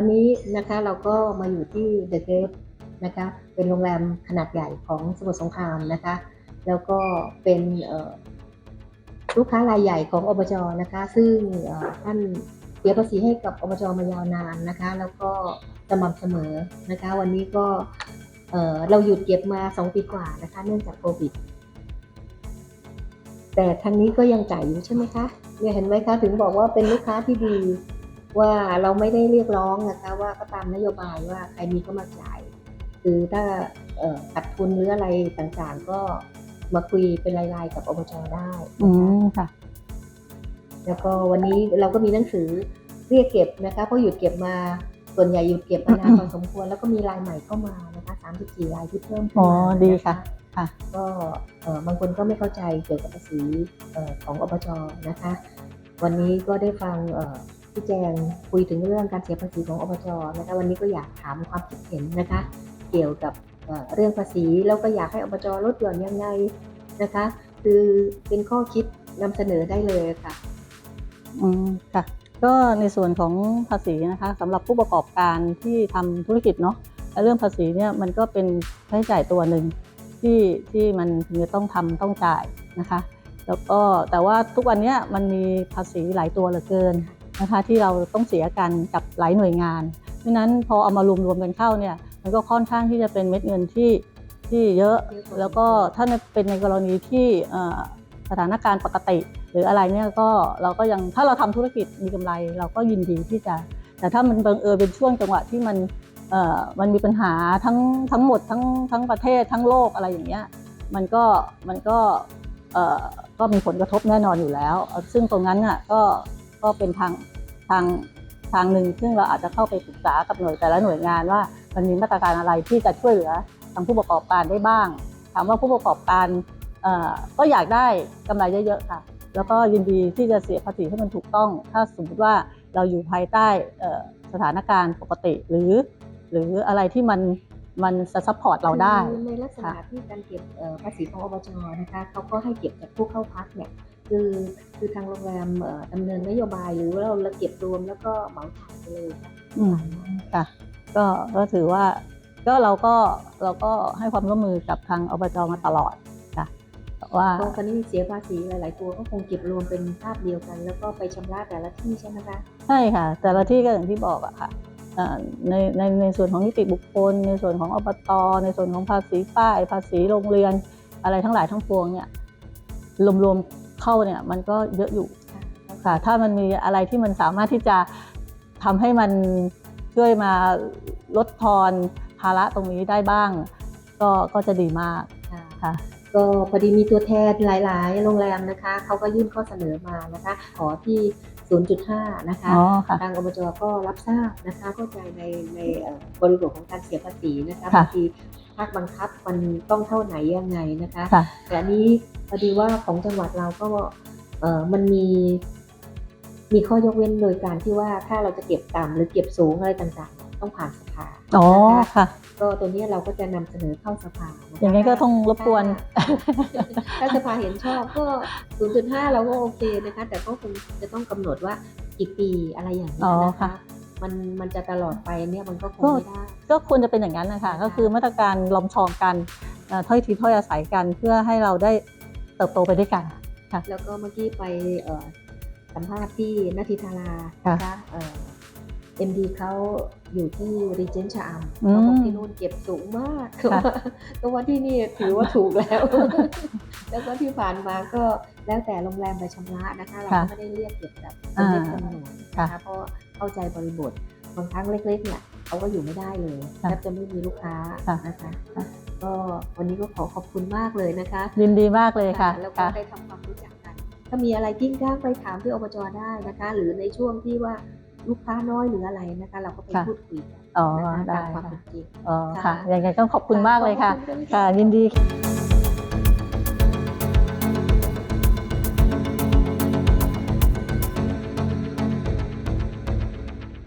วันนี้นะคะเราก็มาอยู่ที่ The Grape นะคะเป็นโรงแรมขนาดใหญ่ของสมุทรสงครามนะคะ แล้วก็เป็นลูกค้ารายใหญ่ของอบจนะคะ ซึ่งท่านเสียภาษีให้กับอบจมายาวนานนะคะ แล้วก็สม่ำเสมอนะคะ วันนี้ก็เราหยุดเก็บมาสองปีกว่านะคะ เนื่องจากโควิด แต่ทางนี้ก็ยังจ่ายอยู่ใช่ไหมคะเนี่ยเห็นไหมคะถึงบอกว่าเป็นลูกค้าที่ดี ว่าเราไม่ได้เรียกร้องนะคะว่าก็ตามนโยบายว่าใครมีก็มาจ่าย คือถ้าเอ่อขาดทุนหรืออะไรต่างๆ ก็มาคุยเป็นรายๆกับอบจได้อืนะคะมค่ะ แล้วก็วันนี้เราก็มีหนังสือเรียกเก็บนะคะเพราะหยุดเก็บมาส่วนใหญ่หยุดเก็บมานานพอสมควร แล้วก็มีรายใหม่เข้ามานะคะ34รายที่เพิ่มขึ้นอ๋อมาดีนค่ะค่ะ ก็เอ่อบางคนก็ไม่เข้าใจเกี่ยวกับภาษีเอ่อของอบจนะคะ วันนี้ก็ได้ฟัง พี่แจงคุยถึงเรื่องการเสียภาษีของอบจนะคะวันนี้ก็อยากถามความคิดเห็นนะคะ เกี่ยวกับเรื่องภาษีแล้วก็อยากให้อบจลดหย่อนยังไงนะคะ คือเป็นข้อคิดนำเสนอได้เลยค่ะอืมค่ะ ก็ในส่วนของภาษีนะคะสำหรับผู้ประกอบการที่ทำธุรกิจเนาะและเรื่องภาษีเนี่ยมันก็เป็นค่าใช้จ่ายตัวหนึ่งที่ที่มันจะต้องทำต้องจ่ายนะคะ แล้วก็แต่ว่าทุกวันนี้มันมีภาษีหลายตัวเหลือเกิน นะคะที่เราต้องเสียกันกับหลายหน่วยงานเพราะฉะนั้นพอเอามารวมรวมกันเข้าเนี่ยมันก็ค่อนข้างที่จะเป็นเม็ดเงินที่ที่เยอะ แล้วก็ถ้าเป็นในกรณีที่สถานการณ์ปกติ หรืออะไรเนี่ยก็เราก็ยังถ้าเราทำธุรกิจมีกำไร เราก็ยินดีที่จะ แต่ถ้ามันบังเอิญเป็นช่วงจังหวะที่มันมันมีปัญหาทั้งทั้งหมดทั้งทั้งประเทศทั้งโลกอะไรอย่างเงี้ยมันก็มันก็ก็มีผลกระทบแน่นอนอยู่แล้ว ซึ่งตรงนั้นน่ะก็ ก็เป็นทางทางทางหนึ่งซึ่งเราอาจจะเข้าไปปรึกษากับหน่วยแต่ละหน่วยงานว่า มันมีมาตรการอะไรที่จะช่วยเหลือทางผู้ประกอบการได้บ้าง ถามว่าผู้ประกอบการเอ่อก็อยากได้กำไรเยอะๆค่ะ แล้วก็ยินดีที่จะเสียภาษีให้มันถูกต้อง ถ้าสมมติว่าเราอยู่ภายใต้เอ่อสถานการณ์ปกติหรือ หรืออะไรที่มันมันจะซัพพอร์ตเราได้คือในลักษณะที่การเก็บเอ่อภาษีของอบจนะคะเขาก็ให้เก็บจากผู้เข้าพักเนี่ย คือคือทางโรงแรมเอ่อดำเนินนโยบายหรือว่าเราเราเก็บรวมแล้วก็เหมาจ่ายไปเลยค่ะอืมค่ะก็ก็ถือว่าก็เราก็เราก็ให้ความร่วมมือกับทางอบจมาตลอดค่ะว่าก็ตอนนี้เสียภาษีหลาย ๆ ตัวก็คงเก็บรวมเป็นภาพเดียวกัน แล้วก็ไปชำระแต่ละที่ใช่ไหมคะใช่ค่ะ แต่ละที่ก็อย่างที่บอกอะค่ะเอ่อในในในส่วนของนิติบุคคล ในส่วนของอบต ในส่วนของภาษีป้าย ภาษีโรงเรือนอะไรทั้งหลายทั้งปวงเนี่ยรวมๆ เข้าเนี่ยมันก็เยอะอยู่ค่ะค่ะถ้ามันมีอะไรที่มันสามารถที่จะทำให้มันช่วยมาลดทอนภาระตรงนี้ได้บ้าง ก็ก็จะดีมากค่ะค่ะก็พอดีมีตัวแทนหลาย ๆ โรงแรมนะคะเขาก็ยื่นข้อเสนอมานะคะ ขอที่ 0.5 นะคะอ๋อค่ะทางอบจก็รับทราบนะคะเข้าใจในในเอ่อบริบทของการเสียภาษีนะคะค่ะบางที ภาคบังคับมันต้องเท่าไหนยังไงนะคะค่ะแต่อันนี้พอดีว่าของจังหวัดเราก็เอ่อมันมี มีข้อยกเว้นโดยการที่ว่าถ้าเราจะเก็บต่ำหรือเก็บสูงอะไรต่างๆ ต้องผ่านสภาอ๋อนะคะค่ะ ก็ตัวนี้เราก็จะนำเสนอเข้าสภานะคะอย่างนี้นก็ต้องรบกวน ถ้าสภาเห็นชอบก็ 0.5 เราก็โอเคนะคะ แต่ก็คงจะต้องกำหนดว่ากี่ปีอะไรอย่างนี้อ๋อนะค่ะคะ มันมันจะตลอดไปเนี่ยมันก็คงก็ไม่ได้ ก็ควรจะเป็นอย่างนั้นนะคะก็คือมาตรการล้อมชองกันเอ่อถ้อยทีถ้อยอาศัยกันเพื่อให้เราได้เติบโตไปด้วยกันแล้วก็เมื่อกี้ไปเอ่อสัมภาษณ์ที่นาทิธาราค่ะนะคะเอ็มดีเขาอยู่ที่รีเจนชะอำอืมเขาบอกที่นู่นเก็บสูงมากค่ะก็ว่าที่นี่ถือว่าถูกแล้ว แล้วก็ที่ผ่านมาก็แล้วแต่โรงแรมไปชำระนะคะ เราก็ไม่ได้เรียกเก็บแบบเป็นเม็ดจำนวนนะคะเพราะ เข้าใจบริบทบางครั้งเล็กๆเนี่ยเขาก็อยู่ไม่ได้เลยค่ะแทบจะไม่มีลูกค้าค่ะนะคะค่ะก็วันนี้ก็ขอขอบคุณมากเลยนะคะ ยินดีมากเลยค่ะ แล้วก็ค่ะได้ทำความรู้จักกัน ถ้ามีอะไรกิ้งก้างไปถามที่อบจได้นะคะ หรือในช่วงที่ว่าลูกค้าน้อยหรืออะไรนะคะ เราก็ไปค่ะพูดคุยกันอ๋อนะคะได้ตามความค่ะเป็นจริงอ๋อค่ะค่ะยังไงก็ขอบคุณมากเลยค่ะขอบณค่ะยินดี